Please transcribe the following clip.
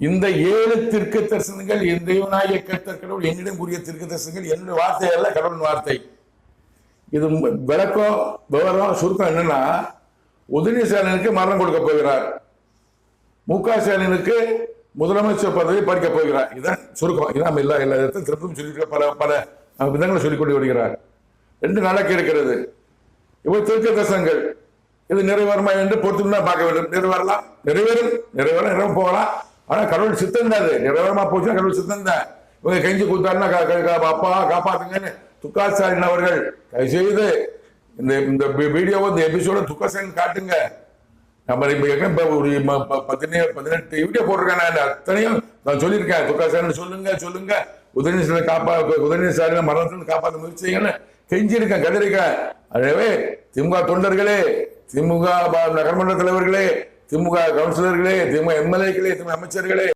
இந்த ஏழு திருக்க தரிசனங்கள் என் தெய்வனாகிய கர்த்தர் கடவுள் என்னிடம் கூறிய திருக்க தரிசனங்கள் என்னுடைய வார்த்தை அல்ல கடவுளின் வார்த்தை. இது விளக்கம் விவரம் சுருக்கம் என்னன்னா உதயநிதி மரணம் கொடுக்க போகிறார். மு க ஸ்டாலினுக்கு முதலமைச்சர் பதவி படிக்க போகிறார். இதான் சுருக்கம். இதான் எல்லா எல்லா இடத்தையும் திருப்பவும் சொல்லிட்டு பல பல விதங்களை சொல்லிக் கொண்டு வருகிறார். ரெண்டு நடக்க இருக்கிறது. இப்போ திருக்க தரிசனங்கள் இது நிறைவேறுமா என்று பொறுத்து பார்க்க வேண்டும். நிறைவேறலாம்? நிறைவேறும். நிறைவேறும் நிறைவு போகலாம். ஆனா கடவுள் சித்தம் தான் அது நிறைவேறமா போச்சுன்னா கடவுள் சித்தம் தான் இவங்க கெஞ்சி கொடுத்தாருன்னா அப்பா காப்பாத்துங்கன்னு துக்கா ஸ்டாலின் அவர்கள். தயவு செய்து இந்த இந்த வீடியோவை இந்த எபிசோட துக்கா ஸ்டாலின் காட்டுங்க. நம்ம இப்போ ஏற்கனவே ஒரு பதினேழு பதினெட்டு வீடியோ போட்டிருக்கேன் நான். அத்தனையும் நான் சொல்லியிருக்கேன். துக்கா ஸ்டாலின் சொல்லுங்க சொல்லுங்க. உதயநிதி ஸ்டாலின் காப்பா உதயநிதி ஸ்டாலின் மரணத்திலிருந்து காப்பாற்ற முயற்சிங்கன்னு கெஞ்சிருக்கேன் கதறிருக்கேன் எனவே திமுக தொண்டர்களே திமுக ப- நகர்மன்ற தலைவர்களே திமுக கவுன்சிலர்களே திமுக எம்எல்ஏக்களே திமுக அமைச்சர்களே.